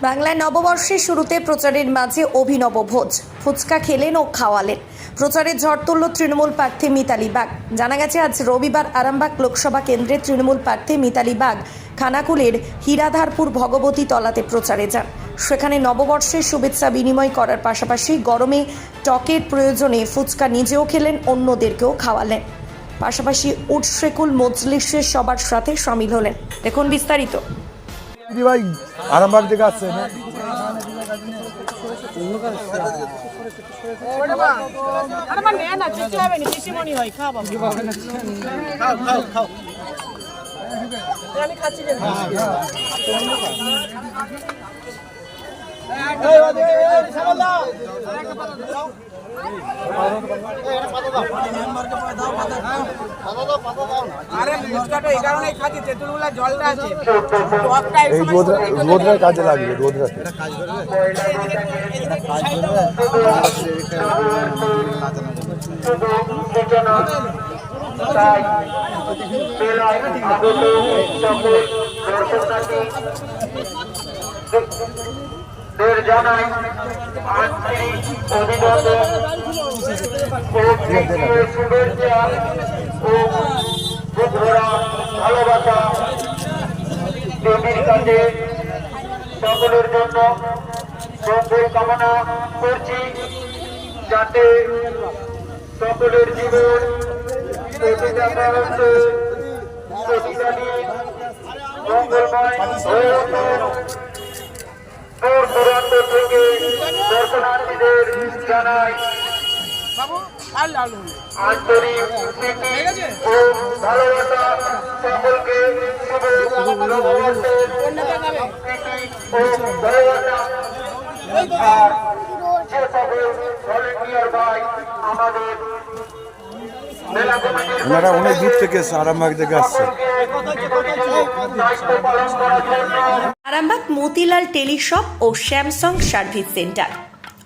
বাংলায় নববর্ষের শুরুতে প্রচারের মাঝে অভিনব ভোজ। ফুচকা খেলেন ও খাওয়ালেন। প্রচারে ঝড় তুলল তৃণমূল প্রার্থী মিতালি বাগ। জানা গেছে, আজ রবিবার আরামবাগ লোকসভা কেন্দ্রে তৃণমূল প্রার্থী মিতালি বাগ খানাকুলের হীরাধারপুর ভগবতী তলাতে প্রচারে যান। সেখানে নববর্ষের শুভেচ্ছা বিনিময় করার পাশাপাশি গরমে টকের প্রয়োজনে ফুচকা নিজেও খেলেন, অন্যদেরকেও খাওয়ালেন। পাশাপাশি উটশেকুল মজলিসের সবার সাথে সামিল হলেন। দেখুন বিস্তারিত। দিদি ভাই আরামবাগ থেকে আসছে না নেন এই কারণেই খাচ্ছি তেঁতুলগুলা জলটা আছে। টকটা এই রোদ রোদরা কাজে লাগবে রোদরাতে দের জানাই আন্তরিক অভিনন্দন ভালোবাসা দেবীর কাছে সকলের জন্য মঙ্গল কামনা করছি যাতে সকলের জীবন মঙ্গলময় হয়ে দূর দূরান্ত থেকে দর্শনার্থীদের জানাই বাবু আর লাল হলো। আন্তরিক প্রীতি ও ভালোবাসা সকলকে শুভ নববর্ষের প্রীতি ও ভালোবাসা। আর যে সকল ভলেন্টিয়ার ভাই আমাদের মেলা কমিটির ওনারা অনেক দূর থেকে আরামবাগ থেকে আসছে। আরামবাগ মতিলাল টেলিশপ ও স্যামসাং সার্ভিস সেন্টার।